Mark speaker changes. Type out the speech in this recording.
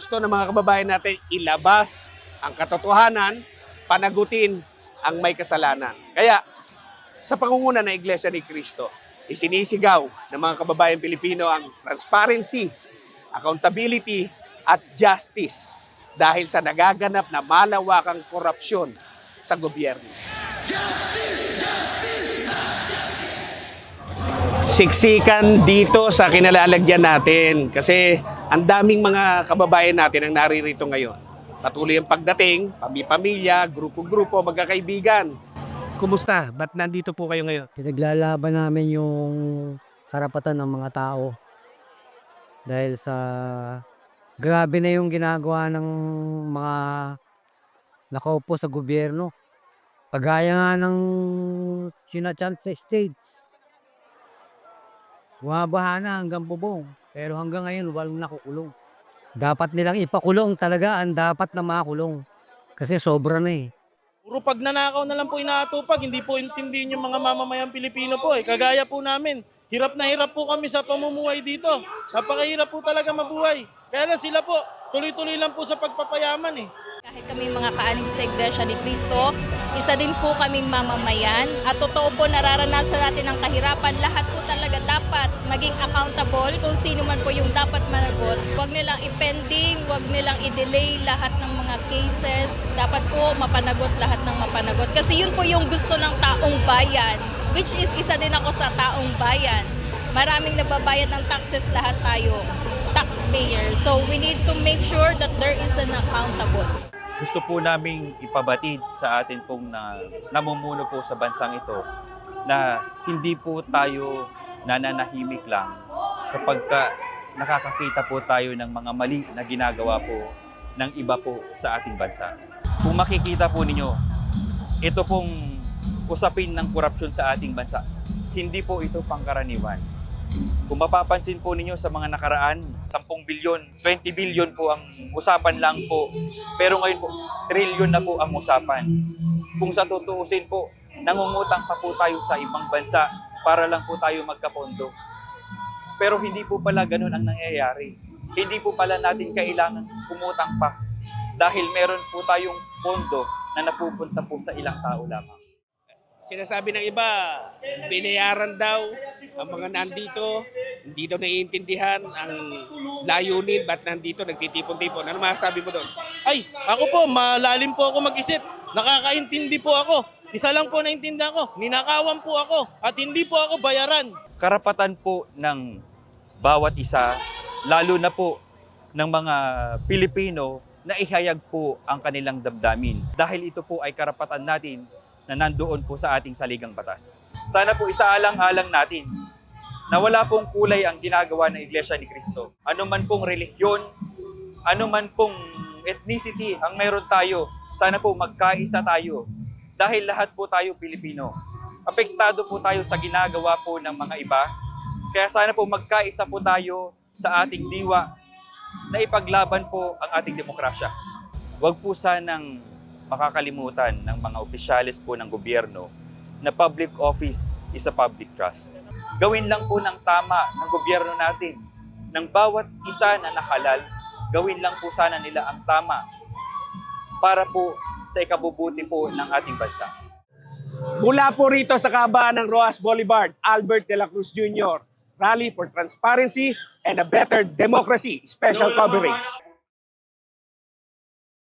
Speaker 1: Gusto ng mga kababayan natin ilabas ang katotohanan, panagutin ang may kasalanan. Kaya, sa pangunguna ng Iglesia ni Cristo, isinisigaw ng mga kababayan Pilipino ang transparency, accountability, at justice dahil sa nagaganap na malawakang korupsyon sa gobyerno. Siksikan dito sa kinalalagyan natin kasi ang daming mga kababayan natin ang naririto ngayon. Patuloy ang pagdating, pami-pamilya, grupo-grupo, magkakaibigan. Kumusta? Ba't nandito po kayo ngayon?
Speaker 2: Pinaglalaban namin yung sarapatan ng mga tao. Dahil sa grabe na yung ginagawa ng mga nakaupo sa gobyerno. Kagaya nga ng sinachant sa states. Bumabaha na hanggang bubong. Pero hanggang ngayon, walang nakukulong. Dapat nilang ipakulong talaga ang dapat na makulong. Kasi sobra na eh.
Speaker 3: Puro pagnanakaw na lang po inaatupag, hindi po intindihin yung mga mamamayang Pilipino po eh. Kagaya po namin, hirap na hirap po kami sa pamumuhay dito. Napakahirap po talaga mabuhay. Kaya sila po, tuloy-tuloy lang po sa pagpapayaman eh.
Speaker 4: Kahit kami mga kaalim sa Iglesia ni Cristo, isa din po kaming mamamayan at totoo po nararanasan natin ang kahirapan. Lahat po talaga dapat maging accountable kung sino man po yung dapat managot. Huwag nilang i-pending, huwag nilang i-delay lahat ng mga cases. Dapat po mapanagot lahat ng mapanagot. Kasi yun po yung gusto ng taong bayan, which is isa din ako sa taong bayan. Maraming nagbabayad ng taxes lahat tayo, taxpayer. So we need to make sure that there is an accountable.
Speaker 5: gusto po naming ipabatid sa atin pong na, namumuno po sa bansang ito na hindi po tayo nananahimik lang kapag ka nakakakita po tayo ng mga mali na ginagawa po ng iba po sa ating bansa. Kung makikita po ninyo, ito pong usapin ng korupsyon sa ating bansa, hindi po ito pangkaraniwan. Kung mapapansin po ninyo sa mga nakaraan, 10 bilyon, 20 bilyon po ang usapan lang po. Pero ngayon po, trilyon na po ang usapan. Kung sa tutuusin po, nangungutang pa po tayo sa ibang bansa para lang po tayo magkapondo. Pero hindi po pala ganun ang nangyayari. Hindi po pala natin kailangan umutang pa dahil meron po tayong pondo na napupunta po sa ilang tao lamang.
Speaker 1: Sinasabi ng iba, binayaran daw ang mga nandito, hindi daw naiintindihan ang layunin, ba't nandito nagtitipon-tipon. Ano masasabi mo doon?
Speaker 3: Ay, ako po, malalim po ako mag-isip. Nakakaintindi po ako. Isa lang po naintindihan ko, ninakawan po ako at hindi po ako bayaran.
Speaker 5: karapatan po ng bawat isa, lalo na po ng mga Pilipino na ihayag po ang kanilang damdamin. Dahil ito po ay karapatan natin na nandoon po sa ating saligang batas. Sana po isaalang-alang natin na wala pong kulay ang ginagawa ng Iglesia ni Cristo. Ano man pong relihiyon, ano man pong ethnicity ang meron tayo, sana po magkaisa tayo. Dahil lahat po tayo Pilipino. Apektado po tayo sa ginagawa po ng mga iba. Kaya sana po magkaisa po tayo sa ating diwa na ipaglaban po ang ating demokrasya. Huwag po sanang makakalimutan ng mga opisyalis po ng gobyerno na public office is a public trust. Gawin lang po ng tama ng gobyerno natin. Ng bawat isa na nahalal, gawin lang po sana nila ang tama para po sa ikabubuti po ng ating bansa.
Speaker 1: Mula po rito sa kahabaan ng Roas Boulevard, Albert de la Cruz Jr., Rally for Transparency and a Better Democracy Special Coverage.